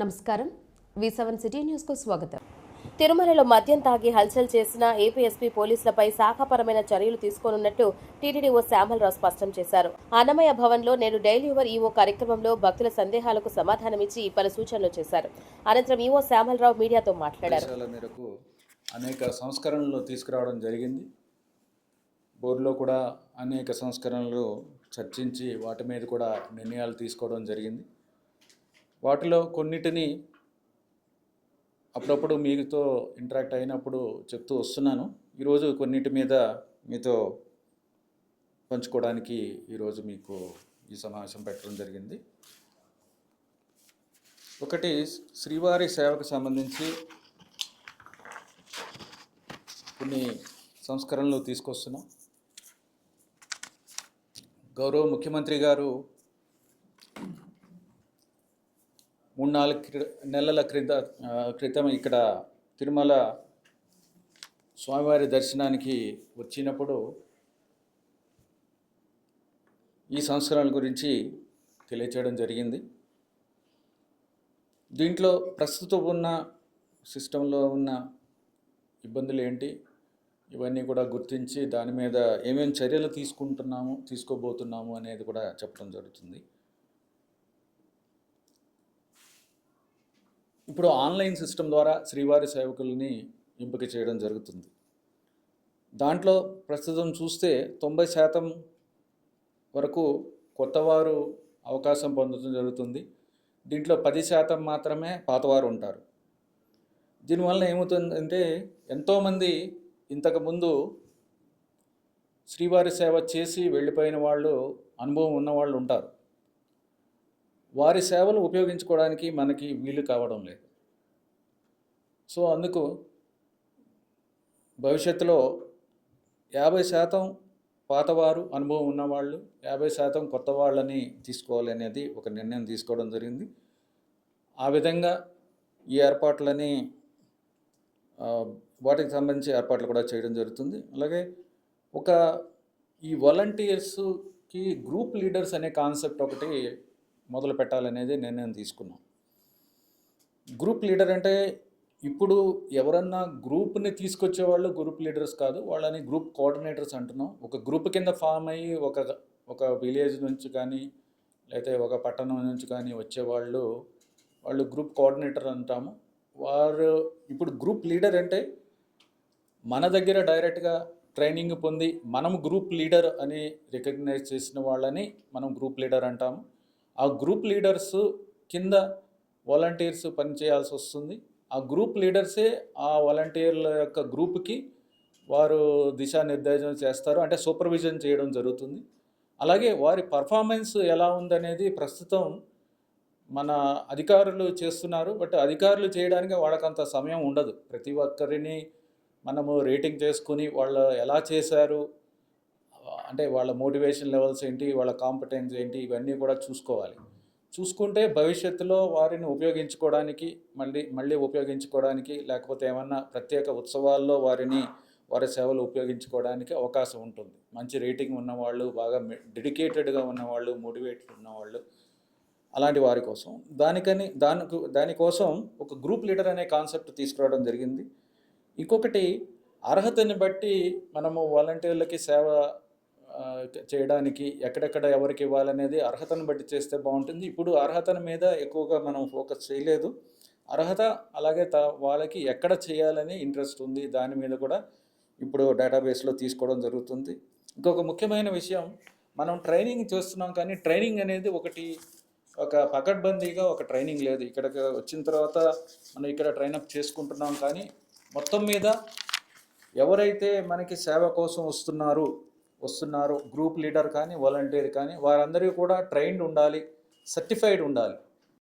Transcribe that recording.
నమస్కారం. వి seven city న్యూస్కు స్వాగతం. తిరుమలలో మద్యం తాగి హల్చల్ చేసిన ఏపీఎస్పీ పోలీసులపై శాఖపరమైన చర్యలు తీసుకోనున్నట్టు టీటీడీఓ శ్యామలరావు స్పష్టం చేశారు. అన్నమయ్య భవన్లో నేడు డైలీ యువర్ ఈఓ కార్యక్రమంలో భక్తుల సందేహాలకు సమాధానమిచ్చి పలు సూచనలు చేశారు. అనంతరం ఈఓ శ్యామలరావు మీడియాతో మాట్లాడారు. మేరకు అనేక సంస్కరణలు తీసుకురావడం జరిగింది. బోర్డులో కూడా అనేక సంస్కరణలు చర్చించి వాటి మీద కూడా నిర్ణయాలు తీసుకోవడం జరిగింది. వాటిలో కొన్నిటిని అప్పుడప్పుడు మీతో ఇంటరాక్ట్ అయినప్పుడు చెప్తూ వస్తున్నాను. ఈరోజు కొన్నిటి మీద మీతో పంచుకోవడానికి ఈరోజు మీకు ఈ సమావేశం పెట్టడం జరిగింది. ఒకటి శ్రీవారి సేవకు సంబంధించి కొన్ని సంస్కరణలు తీసుకొస్తున్నాం. గౌరవ ముఖ్యమంత్రి గారు మూడు నాలుగు నెలల క్రిత క్రితం ఇక్కడ తిరుమల స్వామివారి దర్శనానికి వచ్చినప్పుడు ఈ సంస్కరణల గురించి తెలియచేయడం జరిగింది. దీంట్లో ప్రస్తుతం ఉన్న సిస్టంలో ఉన్న ఇబ్బందులు ఏంటి? ఇవన్నీ కూడా గుర్తించి దాని మీద ఏమేమి చర్యలు తీసుకుంటున్నాము తీసుకోబోతున్నాము అనేది కూడా చెప్పడం జరుగుతుంది. ఇప్పుడు ఆన్లైన్ సిస్టమ్ ద్వారా శ్రీవారి సేవకుల్ని ఎంపిక చేయడం జరుగుతుంది. దాంట్లో ప్రస్తుతం చూస్తే తొంభై శాతం వరకు కొత్తవారు అవకాశం పొందడం జరుగుతుంది. దీంట్లో పది శాతం మాత్రమే పాతవారు ఉంటారు. దీనివల్ల ఏమవుతుందంటే ఎంతోమంది ఇంతకుముందు శ్రీవారి సేవ చేసి వెళ్ళిపోయిన వాళ్ళు అనుభవం ఉన్న వాళ్ళు ఉంటారు. వారి సేవలు ఉపయోగించుకోవడానికి మనకి వీలు కావడం లేదు. సో అందుకు భవిష్యత్తులో యాభై శాతం పాతవారు అనుభవం ఉన్నవాళ్ళు యాభై శాతం కొత్త వాళ్ళని తీసుకోవాలి అనేది ఒక నిర్ణయం తీసుకోవడం జరిగింది. ఆ విధంగా ఈ ఏర్పాట్లని వాటికి సంబంధించి ఏర్పాట్లు కూడా చేయడం జరుగుతుంది. అలాగే ఒక ఈ వాలంటీర్స్కి గ్రూప్ లీడర్స్ అనే కాన్సెప్ట్ ఒకటి మొదలు పెట్టాలనేది నిర్ణయం తీసుకున్నాం. గ్రూప్ లీడర్ అంటే ఇప్పుడు ఎవరన్నా గ్రూప్ని తీసుకొచ్చే వాళ్ళు గ్రూప్ లీడర్స్ కాదు వాళ్ళని గ్రూప్ కోఆర్డినేటర్స్ అంటున్నాం. ఒక గ్రూప్ కింద ఫామ్ అయ్యి ఒక ఒక విలేజ్ నుంచి కానీ లేకపోతే ఒక పట్టణం నుంచి కానీ వచ్చేవాళ్ళు వాళ్ళు గ్రూప్ కోఆర్డినేటర్ అంటాము. వారు ఇప్పుడు గ్రూప్ లీడర్ అంటే మన దగ్గర డైరెక్ట్గా ట్రైనింగ్ పొంది మనం గ్రూప్ లీడర్ అని రికగ్నైజ్ చేసిన వాళ్ళని మనం గ్రూప్ లీడర్ అంటాము. ఆ గ్రూప్ లీడర్స్ కింద వాలంటీర్స్ పనిచేయాల్సి వస్తుంది. ఆ గ్రూప్ లీడర్సే ఆ వాలంటీర్ల యొక్క గ్రూప్కి వారు దిశానిర్దేశం చేస్తారు. అంటే సూపర్విజన్ చేయడం జరుగుతుంది. అలాగే వారి పర్ఫార్మెన్స్ ఎలా ఉందనేది ప్రస్తుతం మన అధికారులు చేస్తున్నారు. బట్ అధికారులు చేయడానికి వాళ్ళకంత సమయం ఉండదు. ప్రతి ఒక్కరిని మనము రేటింగ్ చేసుకుని వాళ్ళు ఎలా చేశారు అంటే వాళ్ళ మోటివేషన్ లెవెల్స్ ఏంటి వాళ్ళ కాంపిటెన్స్ ఏంటి ఇవన్నీ కూడా చూసుకోవాలి. చూసుకుంటే భవిష్యత్తులో వారిని ఉపయోగించుకోవడానికి మళ్ళీ మళ్ళీ ఉపయోగించుకోవడానికి లేకపోతే ఏమన్నా ప్రత్యేక ఉత్సవాల్లో వారిని వారి సేవలు ఉపయోగించుకోవడానికి అవకాశం ఉంటుంది. మంచి రేటింగ్ ఉన్నవాళ్ళు బాగా డెడికేటెడ్గా ఉన్నవాళ్ళు మోటివేటెడ్ ఉన్నవాళ్ళు అలాంటి వారి కోసం. దానికని దానికి దానికోసం ఒక గ్రూప్ లీడర్ అనే కాన్సెప్ట్ తీసుకురావడం జరిగింది. ఇంకొకటి అర్హతని బట్టి మనము వాలంటీర్లకి సేవ చేయడానికి ఎక్కడెక్కడ ఎవరికి ఇవ్వాలనేది అర్హతను బట్టి చేస్తే బాగుంటుంది. ఇప్పుడు అర్హతను మీద ఎక్కువగా మనం ఫోకస్ చేయలేదు. అర్హత అలాగే త వాళ్ళకి ఎక్కడ చేయాలని ఇంట్రెస్ట్ ఉంది. దాని మీద కూడా ఇప్పుడు డేటాబేస్లో తీసుకోవడం జరుగుతుంది. ఇంకొక ముఖ్యమైన విషయం మనం ట్రైనింగ్ చేస్తున్నాం కానీ ట్రైనింగ్ అనేది ఒకటి ఒక పకడ్బందీగా ఒక ట్రైనింగ్ లేదు. ఇక్కడికి వచ్చిన తర్వాత మనం ఇక్కడ ట్రైనప్ చేసుకుంటున్నాం కానీ మొత్తం మీద ఎవరైతే మనకి సేవ కోసం వస్తున్నారు వస్తున్నారు గ్రూప్ లీడర్ కానీ వాలంటీర్ కానీ వారందరికీ కూడా ట్రైన్డ్ ఉండాలి సర్టిఫైడ్ ఉండాలి.